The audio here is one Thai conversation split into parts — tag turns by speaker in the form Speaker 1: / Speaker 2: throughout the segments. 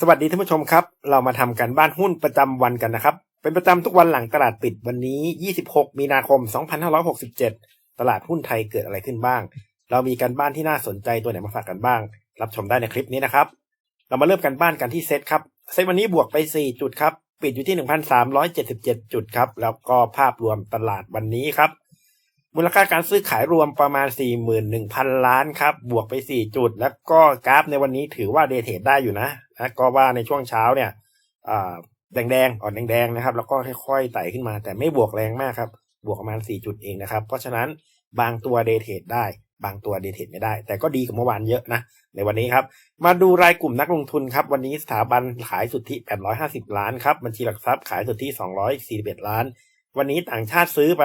Speaker 1: สวัสดีท่านผู้ชมครับ เรามาทำการบ้านหุ้นประจำวันกันนะครับ เป็นประจำทุกวันหลังตลาดปิดวันนี้ 26 มีนาคม 2567 ตลาดหุ้นไทยเกิดอะไรขึ้นบ้าง เรามีการบ้านที่น่าสนใจตัวไหนมาฝากกันบ้าง รับชมได้ในคลิปนี้นะครับ เรามาเริ่มกันบ้านกันที่เซตครับ เซตวันนี้บวกไป 4 จุดครับ ปิดอยู่ที่ 1,377 จุดครับ แล้วก็ภาพรวมตลาดวันนี้ครับ มูลค่าการซื้อขายรวมประมาณ 41,000 ล้านครับ บวกไป 4 จุด แล้วก็กราฟในวันนี้ถือว่าเดทเทดได้อยู่นะ นะก็ว่าในช่วงเช้าเนี่ยแดงๆอ่อนแดงๆนะครับ แล้วก็ค่อยๆไต่ขึ้นมา แต่ไม่บวกแรงมากครับ บวกประมาณ 4 จุดเองนะครับ เพราะฉะนั้นบางตัวเดทเทดได้ บางตัวเดทเทดไม่ได้ แต่ก็ดีกว่าเมื่อวานเยอะนะ ในวันนี้ครับ มาดูรายกลุ่มนักลงทุนครับ วันนี้สถาบันขายสุทธิ 850 ล้านครับ บัญชีหลักทรัพย์ขายสุทธิ 241 ล้าน วันนี้ต่างชาติซื้อไป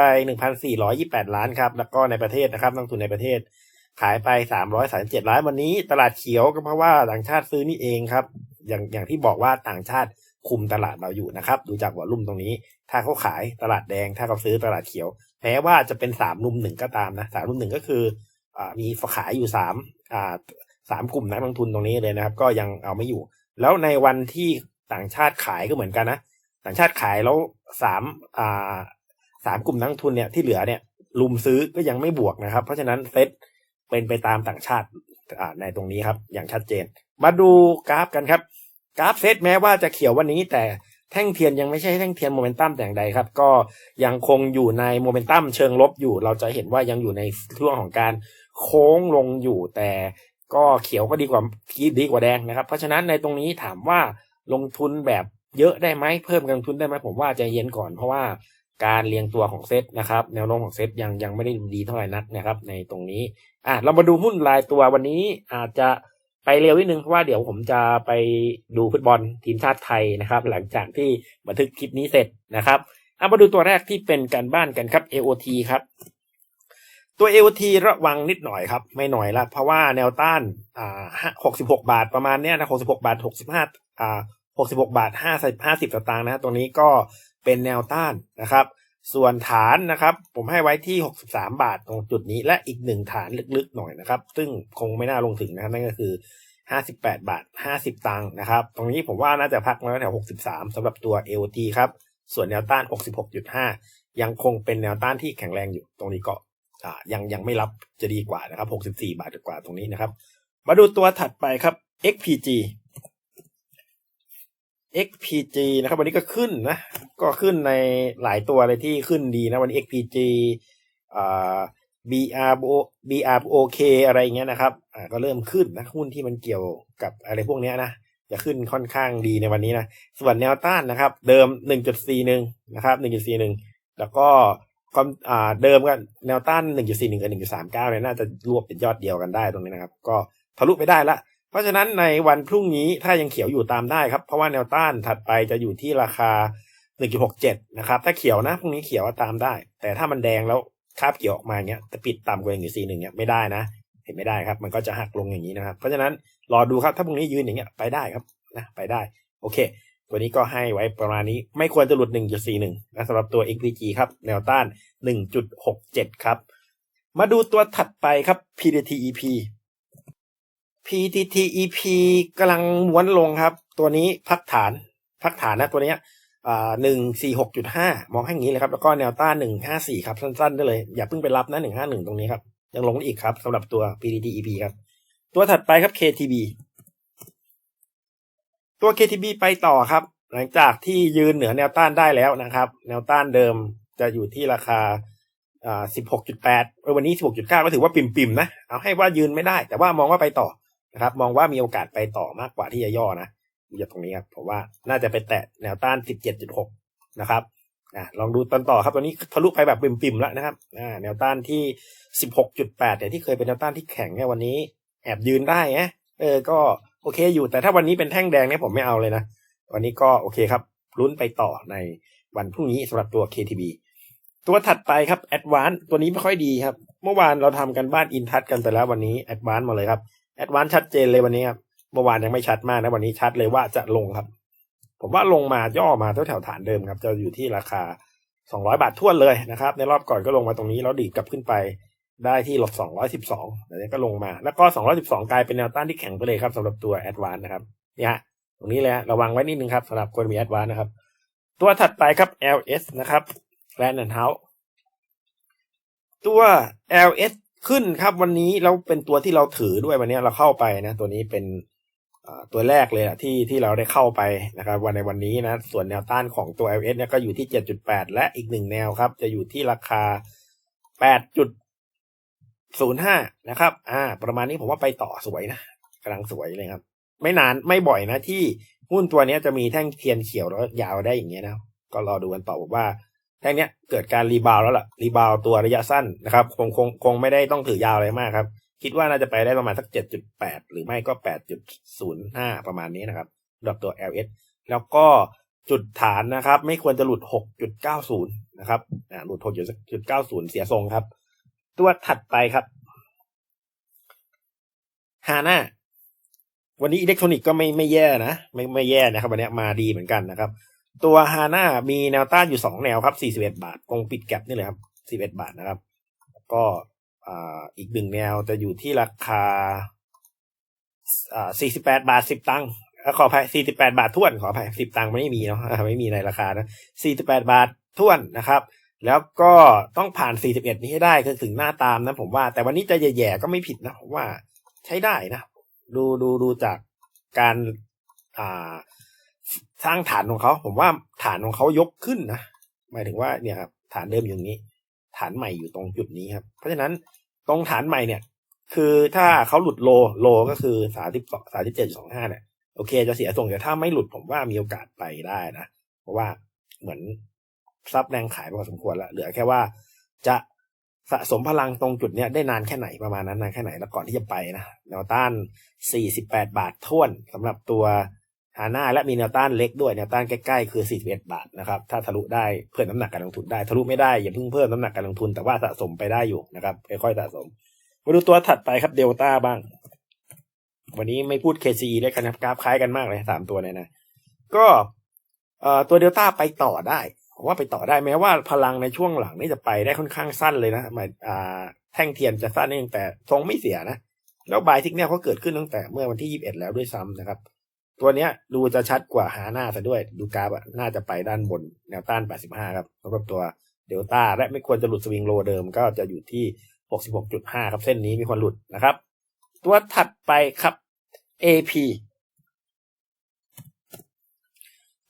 Speaker 1: 1,428 ล้านครับ แล้วก็ในประเทศนะครับนักลงทุนในประเทศ ขายไป337ล้านวันนี้ ตลาดเขียวก็เพราะว่าต่างชาติซื้อนี่เองครับ อย่างอย่างที่บอกว่าต่างชาติคุมตลาดเราอยู่นะครับ ดูจากวอลุ่มตรงนี้ ถ้าเขาขายตลาดแดง ถ้าเขาซื้อตลาดเขียวแม้ว่าจะเป็นสามนุ่มหนึ่งก็ตามนะสามนุ่มหนึ่งก็คืออ่ามีขายอยู่สามสามกลุ่มนักลงทุนตรงนี้เลยนะครับ ก็ยังเอาไม่อยู่ แล้วในวันที่ต่างชาติขายก็เหมือนกันนะต่างชาติขายแล้วสามสามกลุ่มนักลงทุนเนี่ยที่เหลือเนี่ยลุมซื้อก็ยังไม่บวกนะครับ เพราะฉะนั้นเซ็ต เป็นไปตามต่างชาติในตรงนี้ครับ อย่างชัดเจน มาดูกราฟกันครับ กราฟเซตแม้ว่าจะเขียววันนี้แต่แท่งเทียนยังไม่ใช่แท่งเทียนโมเมนตัมแต่อย่างใดครับ ก็ยังคงอยู่ในโมเมนตัมเชิงลบอยู่ เราจะเห็นว่ายังอยู่ในช่วงของการโค้งลงอยู่ แต่ก็เขียวก็ดีกว่าดีกว่าแดงนะครับ เพราะฉะนั้นในตรงนี้ถามว่าลงทุนแบบเยอะได้ไหมเพิ่มการลงทุนได้ไหมผมว่าใจเย็นก่อนเพราะว่า การเรียงตัวของเซตนะครับ แนวโน้มของเซตยังยังไม่ได้ดีเท่าไหร่นักนะครับ ในตรงนี้ อะเรามาดูหุ้นรายตัววันนี้อาจจะไปเร็วนิดนึงเพราะว่าเดี๋ยวผมจะไปดูฟุตบอลทีมชาติไทยนะครับ หลังจากที่บันทึกคลิปนี้เสร็จนะครับเอามาดูตัวแรกที่เป็นการบ้านกันครับ AOT ครับ ตัว AOT ระวังนิดหน่อยครับ ไม่หน่อยละเพราะว่าแนวต้านอ่าหกสิบหกบาทประมาณเนี้ยนะหกสิบหกบาทหกสิบห้าอ่าหกสิบหกบาทห้าสิบห้าสิบตางค์นะ ตรงนี้ก็ เป็นแนวต้านนะครับ ส่วนฐานนะครับ ผมให้ไว้ที่ 63 บาทตรงจุดนี้ และอีกหนึ่งฐานลึกๆหน่อยนะครับ ซึ่งคงไม่น่าลงถึงนะครับนั่นก็คือ 58 บาท 50 ตังค์นะครับ ตรงนี้ผมว่าน่าจะพักมาแถว 63สำหรับตัว LT ครับ ส่วนแนวต้าน 66.5 ยังคงเป็นแนวต้านที่แข็งแรงอยู่ตรงนี้ก็ยังยังไม่รับจะดีกว่านะครับ 64 บาทกว่าตรงนี้นะครับ มาดูตัวถัดไปครับ XPG XPG นะครับ วันนี้ก็ขึ้นนะ ก็ขึ้นในหลายตัวเลยที่ขึ้นดีนะ วันนี้ XPG อ่า BRO BROK อะไรเงี้ยนะครับ อ่าก็เริ่มขึ้นนะหุ้นที่มันเกี่ยวกับอะไรพวกเนี้ยนะจะขึ้นค่อนข้างดีในวันนี้นะส่วนแนวต้านนะครับ เดิม 1.41 นะครับ 1.41 แล้วก็ความอ่าเดิมก็แนวต้าน 1.41 กับ 1.39เนี่ยน่าจะรวบเป็นยอดเดียวกันได้ตรงนี้นะครับ ก็ทะลุไปได้ละ เพราะฉะนั้นในวันพรุ่งนี้ถ้ายังเขียวอยู่ตามได้ครับ เพราะว่าแนวต้านถัดไปจะอยู่ที่ราคา 1.67 นะครับ ถ้าเขียวนะพรุ่งนี้เขียวตามได้ แต่ถ้ามันแดงแล้วคาบเกี่ยวออกมาเงี้ยจะปิดต่ำกว่า1.41เนี่ยไม่ได้นะ เห็นไม่ได้ครับ มันก็จะหักลงอย่างนี้นะครับ เพราะฉะนั้นรอดูครับถ้าพรุ่งนี้ยืนอย่างเงี้ยไปได้ครับนะไปได้ โอเค ตัวนี้ก็ให้ไว้ประมาณนี้ไม่ควรจะหลุด 1.41นะสำหรับตัว XPG ครับแนวต้าน 1.67 ครับ มาดูตัวถัดไปครับ PTTEP PTTEP กำลังม้วนลงครับ ตัวนี้พักฐานพักฐานนะตัวนี้หนึ่งสี่หกจุดห้ามองให้อย่างนี้เลยครับ แล้วก็แนวต้านหนึ่งห้าสี่ครับ สั้นๆได้เลย อย่าเพิ่งไปรับนะหนึ่งห้าหนึ่งตรงนี้ครับ ยังลงอีกครับสำหรับตัว PTTEP ครับ ตัวถัดไปครับ KTB ตัว KTB ไปต่อครับ หลังจากที่ยืนเหนือแนวต้านได้แล้วนะครับ แนวต้านเดิมจะอยู่ที่ราคาอ่าสิบหกจุดแปดวันนี้สิบหกจุดเก้าก็ถือว่าปิ่มๆนะ เอาให้ว่ายืนไม่ได้ แต่ว่ามองว่าไปต่อ นะครับ มองว่ามีโอกาสไปต่อมากกว่าที่จะย่อนะอยู่ตรงนี้ครับผมว่าน่าจะไปแตะแนวต้านสิบเจ็ดจุดหกนะครับอ่าลองดูตอนต่อครับตัวนี้ทะลุไปแบบปิ่มๆแล้วนะครับอ่าแนวต้านที่สิบหกจุดแปดแต่ที่เคยเป็นแนวต้านที่แข็งเนี่ยวันนี้ แอบยืนได้ไงเออก็โอเคอยู่แต่ถ้าวันนี้เป็นแท่งแดงเนี่ยผมไม่เอาเลยนะวันนี้ก็โอเคครับลุ้นไปต่อในวันพรุ่งนี้สำหรับตัว KTB ตัวถัดไปครับ Advance ตัวนี้ไม่ค่อยดีครับ เมื่อวานเราทำกันบ้านอินทัชกันไปแล้ววันนี้ Advance มาเลยครับ Advance ชัดเจนเลยวันนี้ครับเมื่อวานยังไม่ชัดมากนะวันนี้ชัดเลยว่าจะลงครับ ผมว่าลงมาย่อมาแถวแถวฐานเดิมครับ จะอยู่ที่ราคา 200 บาทท้วเลยนะครับ ในรอบก่อนก็ลงมาตรงนี้แล้วดีดกลับขึ้นไปได้ที่ลบ212แล้วนี้ก็ลงมา แล้วก็ 212 กลายเป็นแนวต้านที่แข็งไปเลยครับสำหรับตัว Advance นะครับเนี่ยรงนี้แหละระวังไว้นิดนึงครับสำหรับคนมีแอดวานนะครับ ตัวถัดไปครับ LS นะครับ Land and House ตัว LS ขึ้นครับวันนี้แล้วเป็นตัวที่เราถือด้วยวันนี้เราเข้าไปนะ ตัวนี้เป็นตัวแรกเลยอะที่ที่เราได้เข้าไปนะครับ วันในวันนี้นะ ส่วนแนวต้านของตัว LS เนี่ยก็อยู่ที่ 7.8 และอีกหนึ่งแนวครับ จะอยู่ที่ราคา 8.05 นะครับ อ่า ประมาณนี้ผมว่าไปต่อสวยนะกำลังสวยเลยครับ ไม่นานไม่บ่อยนะที่หุ้นตัวนี้จะมีแท่งเทียนเขียวแล้วยาวได้อย่างเงี้ยนะ ก็รอดูกันต่อว่า แท่งเนี้ยเกิดการรีบาวแล้วล่ะ รีบาวตัวระยะสั้นนะครับคงคงคงไม่ได้ต้องถือยาวอะไรมากครับ คิดว่าน่าจะไปได้ประมาณสักเจ็ดจุดแปดหรือไม่ก็แปดจุดศูนย์ห้าประมาณนี้นะครับสำหรับตัว LS แล้วก็จุดฐานนะครับ ไม่ควรจะหลุดหกจุดเก้าศูนย์นะครับอ่าหลุดหกจุดเก้าศูนย์เสียทรงครับ ตัวถัดไปครับฮาน่าวันนี้อิเล็กทรอนิกส์ก็ไม่ไม่แย่นะ ไม่ไม่แย่นะครับ วันนี้มาดีเหมือนกันนะครับ ตัวฮาน่ามีแนวต้านอยู่สองแนวครับสี่สิบเอ็ดบาทคงปิดแก็บนี่เลยครับสิบเอ็ดบาทนะครับ ก็ออีกหนึ่งแนวจะอยู่ที่ราคาสี่สิบแปดบาทสิบตังค์ขออภัยสี่สิบแปดบาทท้วนขออภัยสิบตังค์ไม่มีเนาะไม่มีในราคานะสี่สิบแปดบาทท้วนนะครับ แล้วก็ต้องผ่านสี่สิบเอ็ดนี้ให้ได้คือถึงหน้าตามนะผมว่าแต่วันนี้จะแย่ๆก็ไม่ผิดนะผมว่าใช้ได้นะ ดูดูดูจากการอ่า สร้างฐานของเขาผมว่าฐานของเขายกขึ้นนะหมายถึงว่าเนี่ยครับฐานเดิมอยู่นี้ ฐานใหม่อยู่ตรงจุดนี้ครับ เพราะฉะนั้นตรงฐานใหม่เนี่ย คือถ้าเขาหลุดโลโลก็คือสามสิบสองสามสิบเจ็ดสองห้าเนี่ยโอเคจะเสียทรงแต่ถ้าไม่หลุดผมว่ามีโอกาสไปได้นะเพราะว่าเหมือนซับแรงขายพอสมควรละเหลือแค่ว่าจะสะสมพลังตรงจุดเนี้ยได้นานแค่ไหนประมาณนั้นนานแค่ไหนแล้วก่อนที่จะไปนะแนวต้าน 48 บาทท่วนสำหรับตัว ฮาน่าและมีแนวต้านเล็กด้วยแนวต้านใกล้ๆคือ41บาทนะครับถ้าทะลุได้เพิ่มน้ำหนักการลงทุนได้ทะลุไม่ได้อย่าเพิ่งเพิ่มน้ำหนักการลงทุนแต่ว่าสะสมไปได้อยู่นะครับค่อยๆสะสมมาดูตัวถัดไปครับเดลต้าบ้าง วันนี้ไม่พูด KCE ได้กันครับกราฟคล้ายกันมากเลยสามตัวเนี่ยนะก็เอ่อตัวเดลต้าไปต่อได้ผมว่าไปต่อได้แม้ว่าพลังในช่วงหลังนี่จะไปได้ค่อนข้างสั้นเลยนะหมายอ่าแท่งเทียนจะสั้นเองแต่ทรงไม่เสียนะแล้วบายทิกเนี่ยเขาเกิดขึ้นตั้งแต่เมื่อวันที่ 21 แล้วด้วยซ้ำนะครับ ตัวเนี้ยดูจะชัดกว่าหาหน้าซะด้วย ดูกราฟอะน่าจะไปด้านบนแนวต้าน 85 ครับสำหรับตัวเดลต้าและไม่ควรจะหลุดสวิงโลเดิมก็จะอยู่ที่ 66.5 ครับ เส้นนี้มีคนหลุดนะครับ ตัวถัดไปครับ AP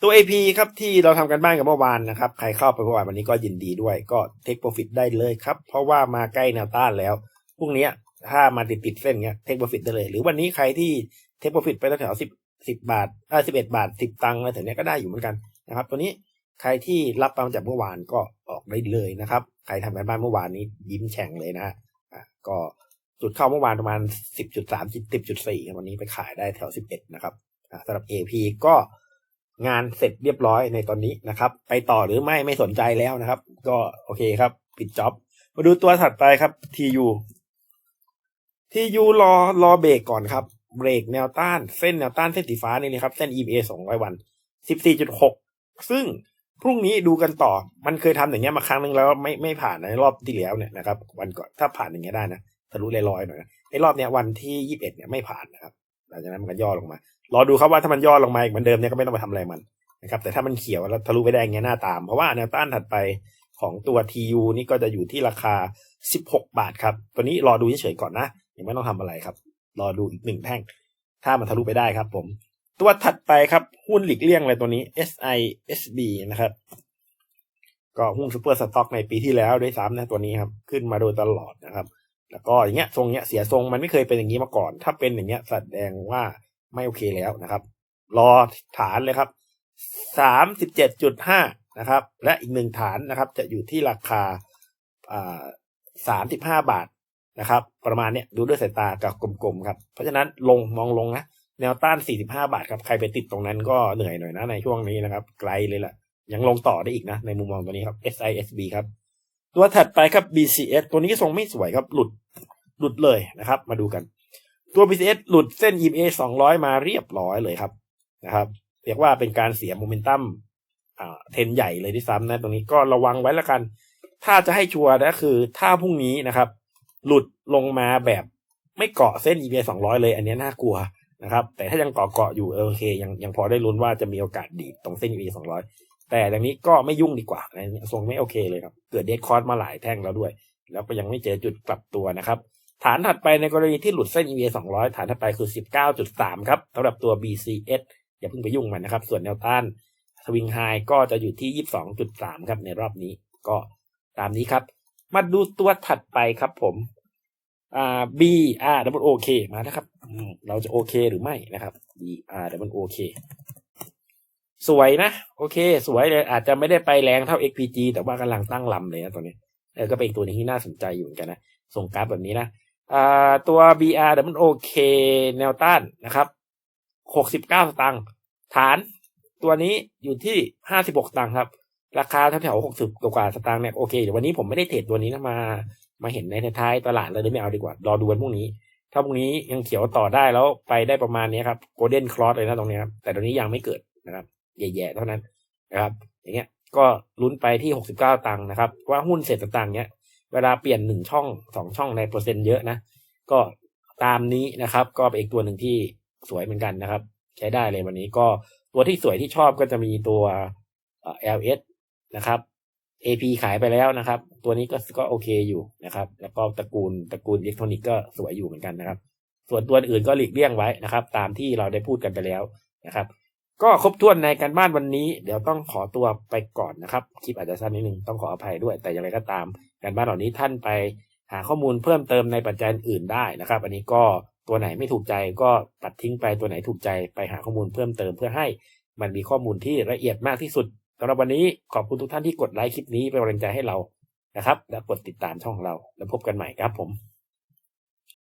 Speaker 1: ตัว AP ครับที่เราทำกันบ้านกับเมื่อวานนะครับ ใครเข้าไปเมื่อวานวันนี้ก็ยินดีด้วยก็เทคโปรฟิตได้เลยครับ เพราะว่ามาใกล้แนวต้านแล้วพรุ่งนี้ถ้ามาติดติดเส้นเงี้ยเทคโปรฟิตได้เลย หรือวันนี้ใครที่เทคโปรฟิตไปแถวสิบ สิบบาทอ่าสิบเอ็ดบาทสิบตังค์อะไรแถวนี้ก็ได้อยู่เหมือนกันนะครับ ตัวนี้ใครที่รับมาจากเมื่อวานก็ออกได้เลยนะครับ ใครทำกันบ้านเมื่อวานนี้ยิ้มแฉ่งเลยนะอะก็จุดเข้าเมื่อวานประมาณสิบจุดสามสิบจุดสี่วันนี้ไปขายได้แถวสิบเอ็ดนะครับสำหรับ AP ก็งานเสร็จเรียบร้อยในตอนนี้นะครับ ไปต่อหรือไม่ไม่สนใจแล้วนะครับ ก็โอเคครับ ปิดจ็อบ มาดูตัวถัดไปครับ TU TU รอรอเบรกก่อนครับ เบรกแนวต้านเส้นแนวต้านเส้นสีฟ้านี่นะครับ เส้น EMA 200 วัน 14.6 ซึ่งพรุ่งนี้ดูกันต่อ มันเคยทำอย่างเงี้ยมาครั้งหนึ่งแล้วไม่ไม่ผ่านในรอบที่แล้วเนี่ยนะครับ วันก่อนถ้าผ่านอย่างเงี้ยได้นะทะลุลอยๆหน่อยนะไอ้รอบเนี้ยวันที่21เนี่ยไม่ผ่านนะครับหลังจากนั้นมันก็ย่อลงมา รอดูครับว่าถ้ามันย่อลงมาอีกเหมือนเดิมเนี่ยก็ไม่ต้องไปทำอะไรมันนะครับ แต่ถ้ามันเขียวแล้วทะลุไปได้อย่างเงี้ยหน้าตาม เพราะว่าแนวต้านถัดไปของตัว TU นี่ก็จะอยู่ที่ราคา 16 บาทครับ ตัวนี้รอดูเฉยๆก่อนนะยังไม่ต้องทำอะไรครับ รอดูอีกหนึ่งแท่ง ถ้ามันทะลุไปได้ครับผม ตัวถัดไปครับหุ้นหลีกเลี่ยงเลยตัวนี้ SISB นะครับ ก็หุ้นซูเปอร์สต็อกในปีที่แล้วด้วยซ้ำนะตัวนี้ครับ ขึ้นมาโดยตลอดนะครับ แล้วก็อย่างเงี้ยทรงเนี้ยเสียทรงมันไม่เคยเป็นอย่างนี้มาก่อน ถ้าเป็นอย่างเงี้ยแสดงว่าไม่โอเคแล้วนะครับ รอฐานเลยครับสามสิบเจ็ดจุดห้านะครับ และอีกหนึ่งฐานนะครับ จะอยู่ที่ราคาอ่าสามสิบห้าบาท นะครับ ประมาณเนี้ยดูด้วยสายตากับกลมๆครับ เพราะฉะนั้นลงมองลงนะแนวต้าน 45 บาทครับใครไปติดตรงนั้นก็เหนื่อยหน่อยนะในช่วงนี้นะครับ ไกลเลยแหละยังลงต่อได้อีกนะ ในมุมมองตัวนี้ครับ SISB ครับ ตัวถัดไปครับ BCS ตัวนี้ทรงไม่สวยครับ หลุดหลุดเลยนะครับ มาดูกัน ตัว BCS หลุดเส้น EMA 200 มาเรียบร้อยเลยครับนะครับ เรียกว่าเป็นการเสียโมเมนตัมอ่าเทรนใหญ่เลยที่ซ้ำนะตรงนี้ก็ระวังไว้แล้วกัน ถ้าจะให้ชัวร์นะคือถ้าพรุ่งนี้นะครับ หลุดลงมาแบบไม่เกาะเส้น EMA 200 เลย อันนี้น่ากลัวนะครับ แต่ถ้ายังเกาะเกาะอยู่โอเคยังยังพอได้ลุ้นว่าจะมีโอกาสดีดตรงเส้น EV 200 แต่อย่างนี้ก็ไม่ยุ่งดีกว่านะทรงไม่โอเคเลยครับ เกิดเดดคอร์สมาหลายแท่งแล้วด้วย แล้วก็ยังไม่เจอจุดกลับตัวนะครับ ฐานถัดไปในกรณีที่หลุดเส้น EVA 200 ฐานถัดไปคือ 19.3 ครับสำหรับตัว BCS อย่าเพิ่งไปยุ่งมันนะครับ ส่วนแนวต้านสวิงไฮก็จะอยู่ที่ 22.3 ครับในรอบนี้ ก็ตามนี้ครับ มาดูตัวถัดไปครับผมอ่า B R W O K มานะครับ เราจะโอเคหรือไม่นะครับ B R W O K สวยนะ โอเค สวยเลย อาจจะไม่ได้ไปแรงเท่า XPG แต่ว่ากำลังตั้งลำเลยนะตัวนี้เออก็เป็นอีกตัวหนึงที่น่าสนใจอยู่เหมือนกันนะ ส่งกราฟแบบนี้นะอ่าตัว BR ดับเบิลโอเคแนวต้านนะครับหกสิบเก้าสตางค์ฐานตัวนี้อยู่ที่ห้าสิบหกตางค์ครับ ราคาแถวๆหกสิบกว่าสตางค์เนี่ยโอเคเดี๋ยววันนี้ผมไม่ได้เทรดตัวนี้นะมา มาเห็นในท้ายตลาดเลยไม่เอาดีกว่ารอดูวันพรุ่งนี้ ถ้าพรุ่งนี้ยังเขียวต่อได้แล้วไปได้ประมาณนี้ครับโกลเด้นคลอสเลยนะตรงนี้ครับแต่ตรงนี้ยังไม่เกิดนะครับแย่ๆเท่านั้นนะครับ อย่างเงี้ยก็ลุ้นไปที่หกสิบเก้าตังค์นะครับ ว่าหุ้นเศรษฐต่างๆเนี้ยเวลาเปลี่ยนหนึ่งช่องสองช่องในเปอร์เซ็นต์เยอะนะก็ตามนี้นะครับ ก็เป็นอีกตัวหนึ่งที่สวยเหมือนกันนะครับ ใช้ได้เลยวันนี้ก็ตัวที่สวยที่ชอบก็จะมีตัวเอ่อ LS นะครับ AP ขายไปแล้วนะครับ ตัวนี้ก็ก็โอเคอยู่นะครับ แล้วก็ตระกูลตระกูลอิเล็กทรอนิกส์ก็สวยอยู่เหมือนกันนะครับ ส่วนตัวอื่นก็หลีกเลี่ยงไว้นะครับ ตามที่เราได้พูดกันไปแล้วนะครับ ก็ครบถ้วนในการบ้านวันนี้ เดี๋ยวต้องขอตัวไปก่อนนะครับ คลิปอาจจะสั้นนิดนึงต้องขออภัยด้วยแต่อย่างไรก็ตามการบ้านเหล่านี้ท่านไปหาข้อมูลเพิ่มเติมในปัจจัยอื่นได้นะครับ อันนี้ก็ตัวไหนไม่ถูกใจก็ตัดทิ้งไปตัวไหนถูกใจไปหาข้อมูลเพิ่มเติมเพื่อให้มันมีข้อมูลที่ละเอียดมากที่สุด สำหรับวันนี้ขอบคุณทุกท่านที่กดไลค์คลิปนี้เป็นกำลังใจให้เรานะครับ และกดติดตามช่องของเรา แล้วพบกันใหม่ครับผม